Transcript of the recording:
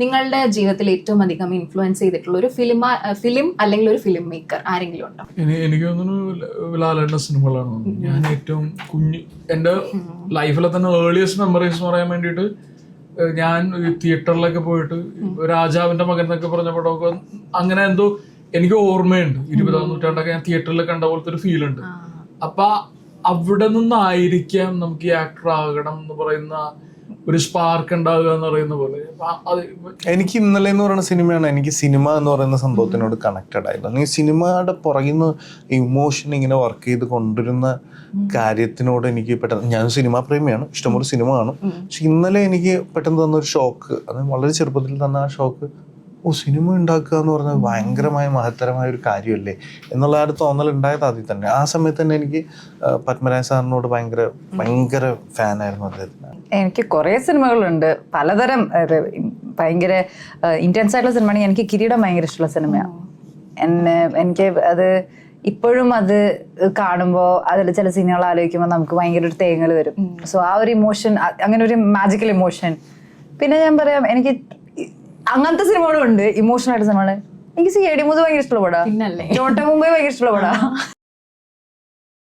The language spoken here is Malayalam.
നിങ്ങളുടെ ജീവിതത്തിൽ ഏറ്റവും അധികം ഇൻഫ്ലുവൻസ് ചെയ്തിട്ടുള്ള ഒരു ഫിലിം ഫിലിം അല്ലെങ്കിൽ ഒരു ഫിലിം മേക്കർ ആരെങ്കിലും ഉണ്ടോ? എനിക്ക് തോന്നുന്നു ലാലേട്ട സിനിമകളാണ്. ഞാൻ ഏറ്റവും കുഞ്ഞ് എന്റെ ലൈഫിലെ തന്നെ ഏർലിയസ്റ്റ് മെമ്മറീസ് എന്ന് പറയാൻ വേണ്ടിയിട്ട് ഞാൻ തിയേറ്ററിലൊക്കെ പോയിട്ട് രാജാവിന്റെ മകൻ എന്നൊക്കെ പറഞ്ഞ പടമൊക്കെ അങ്ങനെ എന്തോ എനിക്ക് ഓർമ്മയുണ്ട്. ഇരുപതാം നൂറ്റാണ്ടൊക്കെ ഞാൻ തിയേറ്ററിൽ കണ്ട പോലത്തെ ഒരു ഫീൽ ഉണ്ട്. അപ്പൊ അവിടെ നിന്നായിരിക്കാം നമുക്ക് ഈ ആക്ടർ ആകണം എന്ന് പറയുന്ന ഒരു സ്പാർക്ക് ഉണ്ടാവുക എന്ന് പറയുന്ന പോലെ. എനിക്ക് ഇന്നലെ എന്ന് പറയുന്ന സിനിമയാണ് എനിക്ക് സിനിമ എന്ന് പറയുന്ന സംഭവത്തിനോട് കണക്റ്റഡ് ആയിരുന്നു ഈ സിനിമയുടെ പുറകുന്ന ഇമോഷൻ ഇങ്ങനെ വർക്ക് ചെയ്ത് കൊണ്ടുവരുന്ന കാര്യത്തിനോട് എനിക്ക് പെട്ടെന്ന് ഞാൻ സിനിമാ പ്രേമിയാണ്. ഇഷ്ടംപോലെ സിനിമ കാണും. പക്ഷെ ഇന്നലെ എനിക്ക് പെട്ടെന്ന് തന്ന ഒരു ഷോക്ക് അത് വളരെ ചെറുപ്പത്തിൽ തന്ന ആ ഷോക്ക് ഓ സിനിമ ഉണ്ടാക്കുക എന്ന് പറഞ്ഞാൽ ഭയങ്കരമായ മഹത്തരമായ ഒരു കാര്യമല്ലേ? എന്നുള്ള ആ ഒരു തോന്നൽ ഉണ്ടായത് ആദ്യം തന്നെ. ആ സമയത്ത് തന്നെ എനിക്ക് പത്മരാജ സാറിനോട് ഭയങ്കര ഭയങ്കര ഫാനായിരുന്നു അദ്ദേഹത്തിന് എനിക്ക് കുറേ സിനിമകളുണ്ട്. പലതരം ഭയങ്കര ഇന്റൻസ് ആയിട്ടുള്ള സിനിമയാണ് എനിക്ക് കിരീടം ഭയങ്കര ഇഷ്ടമുള്ള സിനിമയാണ് എന്നെ എനിക്ക് അത് ഇപ്പോഴും അത് കാണുമ്പോൾ അതിൽ ചില സീനുകൾ ആലോചിക്കുമ്പോൾ നമുക്ക് ഭയങ്കര ഒരു തേങ്ങൽ വരും. സോ ആ ഒരു ഇമോഷൻ അങ്ങനെ ഒരു മാജിക്കൽ ഇമോഷൻ പിന്നെ ഞാൻ പറയാം എനിക്ക് അങ്ങനത്തെ സിനിമകളും ഉണ്ട് ഇമോഷണൽ ആയിട്ട് സിനിമകൾ എനിക്ക് സി എ ഡി ഭയങ്കര ഇഷ്ടമുള്ള പടാ? ചോട്ട മുംബൈ ഭയങ്കര ഇഷ്ടമുള്ള പടാ.